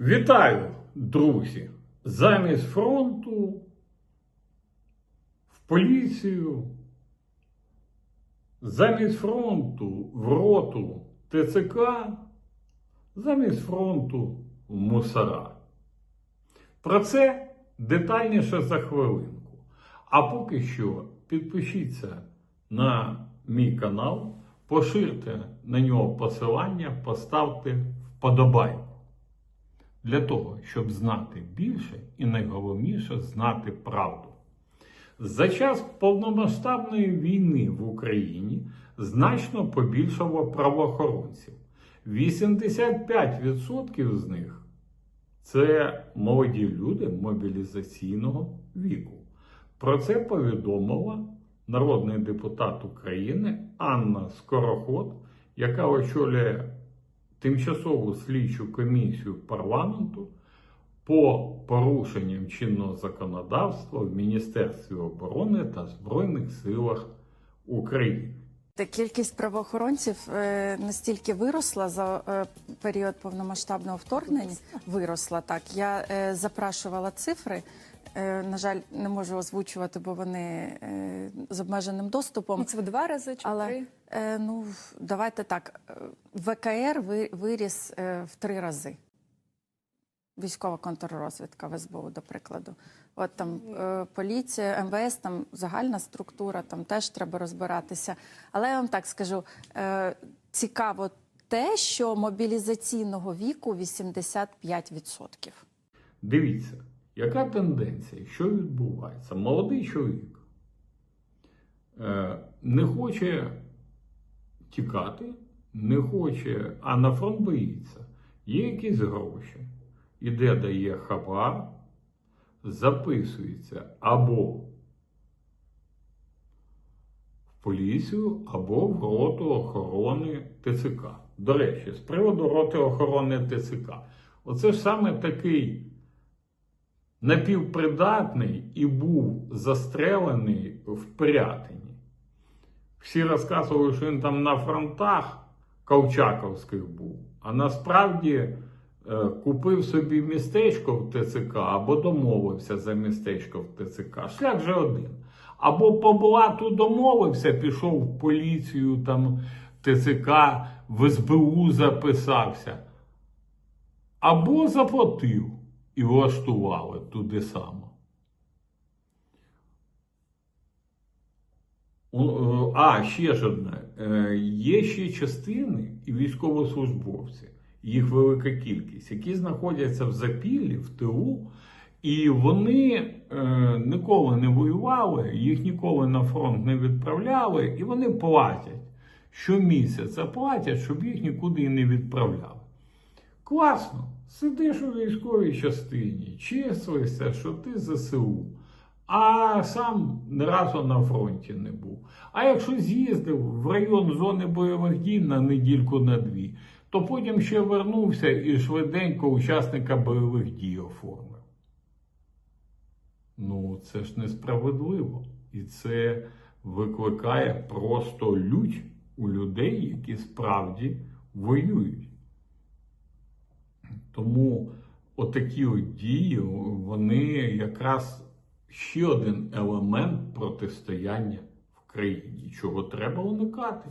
Вітаю, друзі! Замість фронту в поліцію, замість фронту в роту ТЦК, замість фронту в мусора. Про це детальніше за хвилинку. А поки що підпишіться на мій канал, поширте на нього посилання, поставте вподобайку. Для того, щоб знати більше і найголовніше знати правду. За час повномасштабної війни в Україні значно побільшало правоохоронців. 85% з них це молоді люди мобілізаційного віку. Про це повідомила народний депутат України Анна Скороход, яка очолює тимчасову слідчу комісію парламенту по порушенням чинного законодавства в Міністерстві оборони та Збройних силах України. Кількість правоохоронців е, настільки виросла за е, період повномасштабного вторгнення. Виросла так. Я е, запрашувала цифри. На жаль, не можу озвучувати, бо вони з обмеженим доступом. Це в два рази чи Але три? ну давайте так. ВКР ви- виріс в три рази. Військова контррозвідка в СБУ, до прикладу. От там е, поліція, МВС, там загальна структура, там теж треба розбиратися. Але я вам так скажу: е, цікаво те, що мобілізаційного віку 85%. Дивіться, яка тенденція, що відбувається? Молодий чоловік е, не хоче тікати, не хоче, а на фронт боїться. Є якісь гроші, іде дає хабар, записується або в поліцію, або в роту охорони ТЦК. До речі, з приводу роти охорони ТЦК. Оце ж саме такий напівпридатний і був застрелений в Пирятині. Всі розказували, що він там на фронтах Ковчаковських був, а насправді купив собі містечко в ТЦК або домовився за містечко в ТЦК. Шлях же один. Або по блату домовився, пішов в поліцію, там ТЦК, в СБУ записався. Або заплатив і влаштували туди само. Е, А, ще ж одне. Е, Є ще частини і військовослужбовці, їх велика кількість, які знаходяться в запіллі, в тилу, і вони е, ніколи не воювали, їх ніколи на фронт не відправляли, і вони платять. Щомісяця платять, щоб їх нікуди не відправляли. Класно, сидиш у військовій частині, числишся, що ти ЗСУ, а сам ні разу на фронті не був. А якщо з'їздив в район зони бойових дій на недільку на дві, то потім ще вернувся і швиденько учасника бойових дій оформив. Ну, це ж несправедливо. І це викликає просто лють у людей, які справді воюють. Тому отакі от дії, вони якраз ще один елемент протистояння в країні, чого треба уникати.